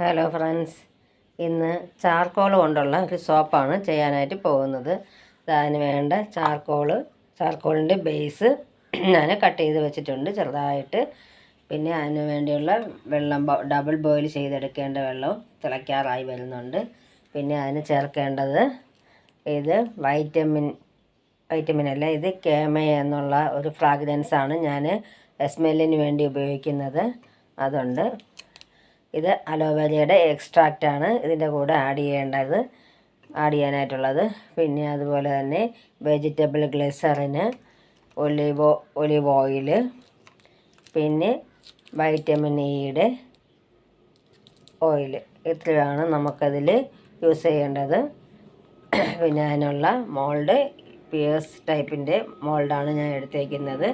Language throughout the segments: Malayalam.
ഹലോ ഫ്രണ്ട്സ് ഇന്ന് ചാർക്കോൾ കൊണ്ടുള്ള ഒരു സോപ്പാണ് ചെയ്യാനായിട്ട് പോകുന്നത്. അതിന് വേണ്ട ചാർക്കോൾ. ചാർക്കോളിന്റെ ബേസ് ഞാൻ കട്ട് ചെയ്ത് വെച്ചിട്ടുണ്ട് ചെറുതായിട്ട്. പിന്നെ അതിന് വേണ്ടിയുള്ള വെള്ളം ഡബിൾ ബോയിൽ ചെയ്തെടുക്കേണ്ട വെള്ളം തിളയ്ക്കാറായി വരുന്നുണ്ട്. പിന്നെ അതിന് ചേർക്കേണ്ടത് ഇത് വൈറ്റമിൻ വൈറ്റമിൻ അല്ല ഇത് കേമ എന്നുള്ള ഒരു ഫ്രാഗ്രൻസാണ് ഞാൻ എസ്മെല്ലിന് വേണ്ടി ഉപയോഗിക്കുന്നത്. അതുണ്ട്. ഇത് അലോവേരയുടെ എക്സ്ട്രാക്റ്റ് ആണ് ഇതിന്റെ കൂടെ ആഡ് ചെയ്യേണ്ടത് ആഡ് ചെയ്യാനായിട്ടുള്ളത്. പിന്നെ അതുപോലെ തന്നെ വെജിറ്റബിൾ ഗ്ലിസറിന് ഒലിവ് ഒലിവ് ഓയിൽ പിന്നെ വൈറ്റമിൻ ഇയുടെ ഓയിൽ ഇത്രയാണ് നമുക്കതിൽ യൂസ് ചെയ്യേണ്ടത്. പിന്നെ അതിനുള്ള മോൾഡ് പിയേഴ്സ് ടൈപ്പിന്റെ മോൾഡാണ് ഞാൻ എടുത്തേക്കുന്നത്.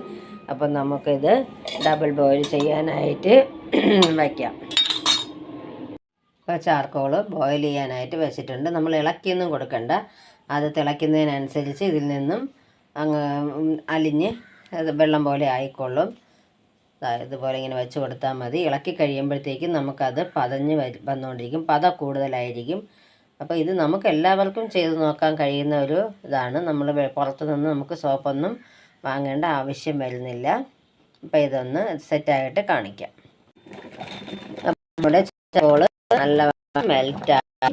അപ്പം നമുക്കിത് ഡബിൾ ബോയിൽ ചെയ്യാനായിട്ട് വയ്ക്കാം. ചാർക്കോൾ ബോയിൽ ചെയ്യാനായിട്ട് വെച്ചിട്ടുണ്ട്. നമ്മൾ ഇളക്കിയൊന്നും കൊടുക്കണ്ട. അത് തിളയ്ക്കുന്നതിനനുസരിച്ച് ഇതിൽ നിന്നും അങ്ങ് അലിഞ്ഞ് വെള്ളം പോലെ ആയിക്കൊള്ളും. ഇതുപോലെ ഇങ്ങനെ വെച്ച് കൊടുത്താൽ മതി. ഇളക്കി കഴിയുമ്പോഴത്തേക്കും നമുക്കത് പതഞ്ഞ് വന്നുകൊണ്ടിരിക്കും. പത കൂടുതലായിരിക്കും. അപ്പോൾ ഇത് നമുക്ക് എല്ലാവർക്കും ചെയ്ത് നോക്കാൻ കഴിയുന്ന ഒരു ഇതാണ്. നമ്മൾ പുറത്തു നിന്ന് നമുക്ക് സോപ്പൊന്നും വാങ്ങേണ്ട ആവശ്യം വരുന്നില്ല. അപ്പോൾ ഇതൊന്ന് സെറ്റായിട്ട് കാണിക്കാം. നമ്മുടെ ചോൾ നല്ല മെൽറ്റായി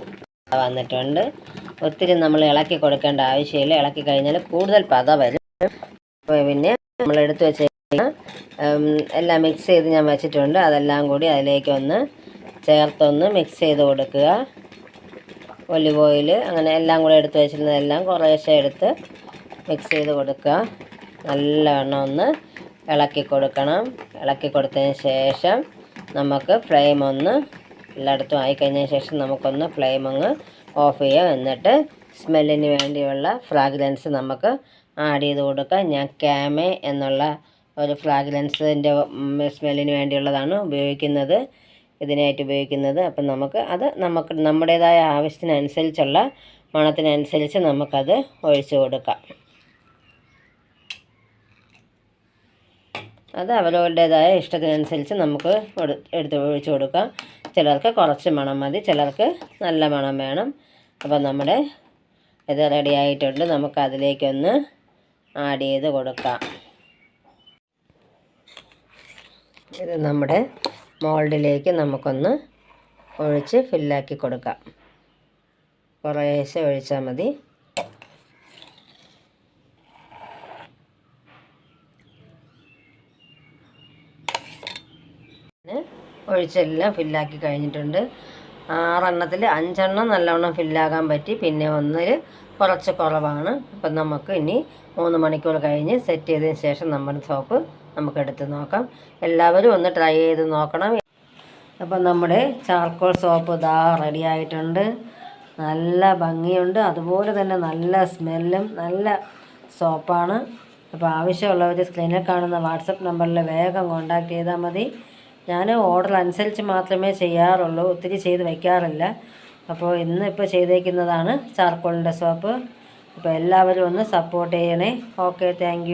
വന്നിട്ടുണ്ട്. ഒത്തിരി നമ്മൾ ഇളക്കി കൊടുക്കേണ്ട ആവശ്യമില്ല. ഇളക്കി കഴിഞ്ഞാൽ കൂടുതൽ പത വരും. പിന്നെ നമ്മൾ എടുത്ത് വെച്ച് എല്ലാം മിക്സ് ചെയ്ത് ഞാൻ വെച്ചിട്ടുണ്ട്. അതെല്ലാം കൂടി അതിലേക്കൊന്ന് ചേർത്തൊന്ന് മിക്സ് ചെയ്ത് കൊടുക്കുക. ഒലിവ് ഓയിൽ അങ്ങനെ എല്ലാം കൂടെ എടുത്ത് വെച്ചിരുന്നതെല്ലാം കുറേശ്ശെ എടുത്ത് മിക്സ് ചെയ്ത് കൊടുക്കുക. നല്ലവണ്ണം ഒന്ന് ഇളക്കി കൊടുക്കണം. ഇളക്കി കൊടുത്തതിന് ശേഷം നമുക്ക് ഫ്ലെയിം ഒന്ന് എല്ലായിടത്തും ആയിക്കഴിഞ്ഞതിന് ശേഷം നമുക്കൊന്ന് ഫ്ലെയിം അങ്ങ് ഓഫ് ചെയ്യാം. എന്നിട്ട് സ്മെല്ലിന് വേണ്ടിയുള്ള ഫ്രാഗ്രൻസ് നമുക്ക് ആഡ് ചെയ്ത് കൊടുക്കാം. ഞാൻ ക്യാമെ എന്നുള്ള ഒരു ഫ്രാഗ്രൻസിന്റെ സ്മെല്ലിന് വേണ്ടിയുള്ളതാണ് ഉപയോഗിക്കുന്നത്. ഇതിനായിട്ട് ഉപയോഗിക്കുന്നത്. അപ്പം നമുക്ക് അത് നമുക്ക് നമ്മുടേതായ ആവശ്യത്തിനനുസരിച്ചുള്ള മണത്തിനനുസരിച്ച് നമുക്കത് ഒഴിച്ചു കൊടുക്കാം. അത് അവരവരുടേതായ ഇഷ്ടത്തിനനുസരിച്ച് നമുക്ക് എടുത്ത് ഒഴിച്ചു കൊടുക്കാം. ചിലർക്ക് കുറച്ച് മണം മതി ചിലർക്ക് നല്ല മണം വേണം. അപ്പോൾ നമ്മുടെ ഇത് റെഡി ആയിട്ടുണ്ട്. നമുക്ക് അതിലേക്കൊന്ന് ആഡ് ചെയ്ത് കൊടുക്കാം. ഇത് നമ്മുടെ മോൾഡിലേക്ക് നമുക്കൊന്ന് ഒഴിച്ച് ഫില്ലാക്കി കൊടുക്കാം. കുറേശ്ശെ ഒഴിച്ചാൽ മതി പിന്നെ ഒഴിച്ചെല്ലാം ഫില്ലാക്കി കഴിഞ്ഞിട്ടുണ്ട്. ആറെണ്ണത്തിൽ അഞ്ചെണ്ണം നല്ലവണ്ണം ഫില്ലാകാൻ പറ്റി. പിന്നെ ഒന്നിൽ കുറച്ച് കുറവാണ്. അപ്പം നമുക്ക് ഇനി മൂന്ന് മണിക്കൂർ കഴിഞ്ഞ് സെറ്റ് ചെയ്തതിന് ശേഷം നമ്മുടെ സോപ്പ് നമുക്ക് എടുത്ത് നോക്കാം. എല്ലാവരും ഒന്ന് ട്രൈ ചെയ്ത് നോക്കണം. അപ്പം നമ്മുടെ ചാർക്കോൾ സോപ്പ് ഇതാ റെഡി ആയിട്ടുണ്ട്. നല്ല ഭംഗിയുണ്ട്. അതുപോലെ തന്നെ നല്ല സ്മെല്ലും നല്ല സോപ്പാണ് അപ്പോൾ ആവശ്യമുള്ളവർ സ്ക്രീനിൽ കാണുന്ന വാട്സപ്പ് നമ്പറിൽ വേഗം കോൺടാക്റ്റ് ചെയ്താൽ മതി. ഞാൻ ഓർഡർ അനുസരിച്ച് മാത്രമേ ചെയ്യാറുള്ളൂ. ഒത്തിരി ചെയ്ത് വയ്ക്കാറില്ല അപ്പോൾ ഇന്ന് ഇപ്പോൾ ചെയ്തേക്കുന്നതാണ് ചാർക്കോളിന്റെ സോപ്പ് അപ്പോൾ എല്ലാവരും ഒന്ന് സപ്പോർട്ട് ചെയ്യണേ. Okay thank